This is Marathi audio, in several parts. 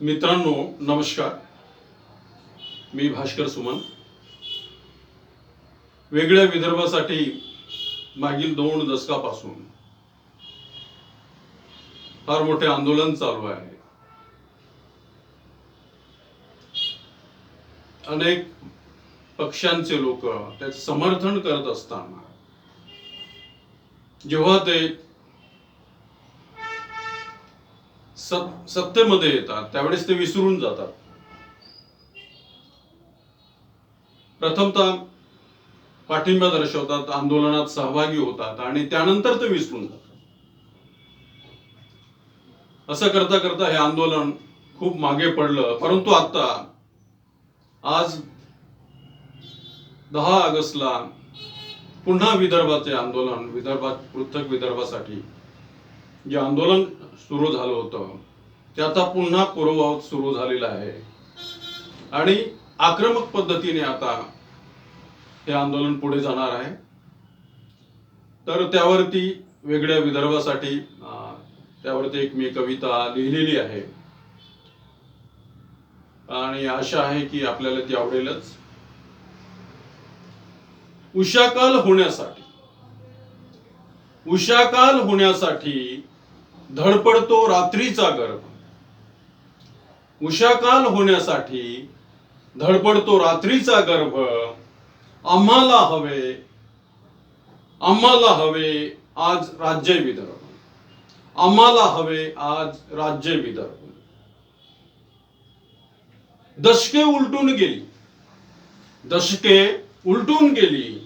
मित्रांनो नमस्कार. मी भास्कर सुमन. वेगळ्या विदर्भासाठी मागील दोन दशकापासून फार मोठे आंदोलन चालू आहे. अनेक पक्षांचे लोक त्याचे समर्थन करत असताना जेव्हा ते सत सत्तेमध्ये येतात त्यावेळेस ते विसरून जातात. प्रथमतः पाठिंबा दर्शवतात आंदोलनात सहभागी होतात आणि त्यानंतर ते विसरून जातात. असं करता करता हे आंदोलन खूप मागे पडलं परंतु आता आज दहा ऑगस्टला पुन्हा विदर्भाचे आंदोलन विदर्भात पृथक विदर्भासाठी जे आंदोलन सुरू झालं होतं ते आता पुन्हा पूर्ववत सुरू झालेलं आहे. आणि आक्रमक पद्धतीने आता हे आंदोलन पुढे जाणार आहे. तर त्यावरती वेगळ्या विदर्भासाठी त्यावरती एक मी कविता लिहिलेली आहे. आणि आशा आहे की आपल्याला ती आवडेलच. उषाकाल होण्यासाठी उषाकाल होण्यासाठी धडपडतो रात्रीचा गर्भ. उषाकाल होण्यासाठी धडपडतो रात्रीचा गर्भ. आम्हाला हवे आम्हाला हवे आज राज्य विदर्भ. आम्हाला हवे आज राज्य विदर्भ. दशके उलटून गेली. दशके उलटून गेली.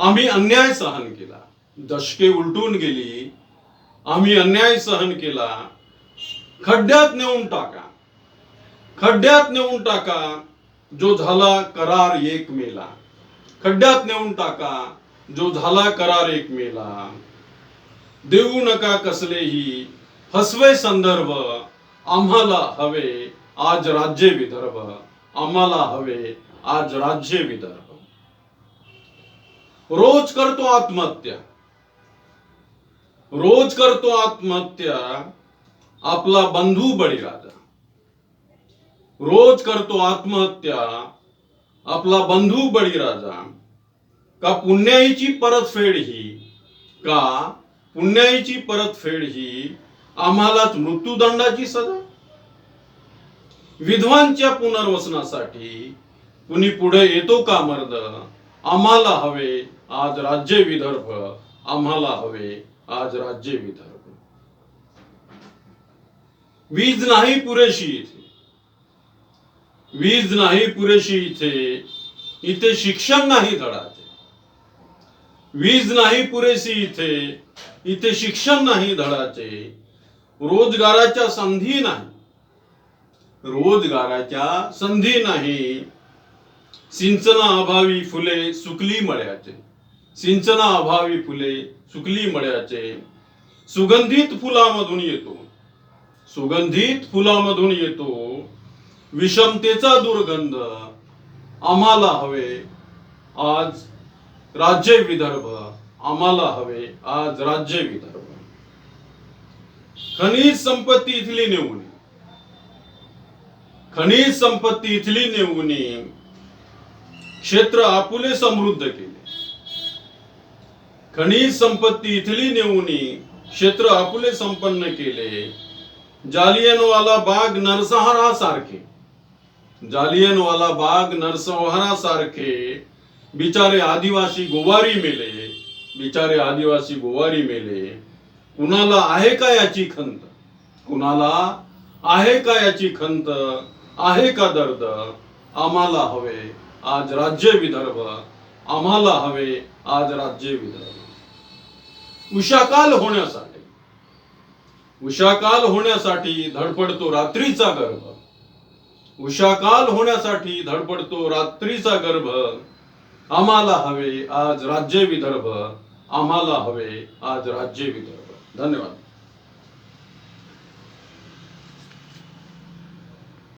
आम्ही अन्याय सहन केला. दशके उलटून गेली. आम्ही अन्याय सहन केला. खड्ड्यात नेऊन टाका. खड्ड्यात नेऊन टाका. जो झाला करार एक मेला खड्ड्यात नेऊन टाका. जो झाला करार एक मेला देऊ नका कसलेही. फसवे संदर्भ. आम्हाला हवे आज राज्य विदर्भ. आम्हाला हवे आज राज्य विदर्भ. रोज करतो आत्महत्या. रोज करतो आत्महत्या आपला बंधू बळीराजा. रोज करतो आत्महत्या आपला बंधू बळीराजा. का पुण्याईची परतफेड ही का पुण्याईची परतफेड ही आम्हालाच मृत्यूदंडाची सजा? विधवांच्या पुनर्वसनासाठी कुणी पुढे येतो का मर्द? आम्हाला हवे आज राज्य विदर्भ आम्हाला हवे. आज राज्य विदर्भ. वीज नाही पुरेशी इथे. वीज नाही पुरेशी इथे. इथे शिक्षण नाही धडाचे वीज नाही पुरेशी इथे. इथे शिक्षण नाही धडाचे रोजगाराच्या संधी नाही. रोजगाराच्या संधी नाही. सिंचनाअभावी फुले सुकली मळ्याचे. सिंचनाअभावी फुले सुकली मळ्याचे. सुगंधित फुलामधून येतो. सुगंधित फुलामधून येतो. विषमतेचा दुर्गंध आम्हाला हवे. आज राज्य विदर्भ आम्हाला हवे. आज राज्य विदर्भ. खनिज संपत्ती इथली नेऊन. खनिज संपत्ती इथली नेऊन क्षेत्र आपुले समृद्ध केले. खनिज संपत्ती इथली नेऊन क्षेत्र आपुले संपन्न केले. जालियनवाला बाग नरसंहारा सारखे जालियनवाला बाग नरसंहारा सारखे बिचारे आदिवासी गोवारी मेले. बिचारे आदिवासी गोवारी मेले. कुणाला आहे का याची खंत? कुणाला आहे का याची खंत? आहे का दर्द? आम्हाला हवे आज राज्य विदर्भ. आम्हाला हवे आज राज्य विदर्भ. उषाकाल होण्यासाठी. उषाकाल होण्यासाठी धडपडतो रात्रीचा गर्भ. उषाकाल होण्यासाठी धडपडतो रात्रीचा गर्भ. आम्हाला हवे आज राज्य विदर्भ. आम्हाला हवे आज राज्य विदर्भ. धन्यवाद.